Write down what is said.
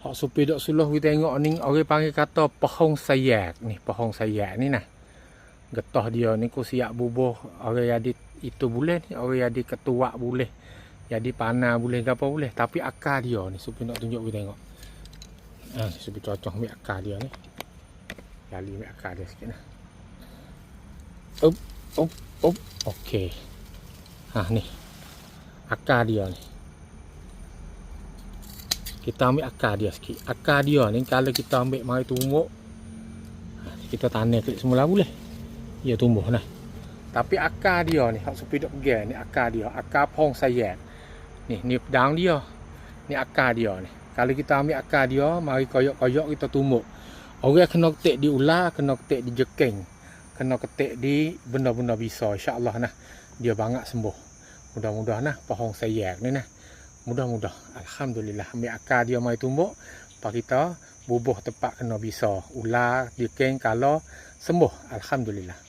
Hak supi dok suluh kita tengok ni orang panggil kata pohong sayak ni, pohong sayak ni nah. Getah dia ni ku siap bubuh orang jadi itu boleh ni, orang jadi ketua boleh. Jadi panah boleh apa boleh, tapi akar dia ni supi nak tunjuk kita tengok. Ha, ni supi cocok ambil akar dia ni. Kali ambil akar dia sikit nah. Up, up, up. Okey. Ha ni. Akar dia ni. Kita ambil akar dia sikit. Akar dia ni kalau kita ambil mari tumbuk kita tanam klik semula boleh. Ia tumbuh nah. Tapi akar dia ni hak sepi dok ni akar dia, akar pong sayat. Ni ni daun dia. Ni akar dia ni. Kalau kita ambil akar dia, mari koyok-koyok kita tumbuk. Orang kena ketik di ular, kena ketik di jekeng. Kena ketik di benda-benda bisa insya-Allah nah. Dia banyak sembuh. Mudah-mudahan nah pohon sayat ni nah. Mudah-mudah. Alhamdulillah. Ambil akar dia mai tumbuk. Pak kita bubuh tempat kena bisa. Ular, jekeng kalau sembuh. Alhamdulillah.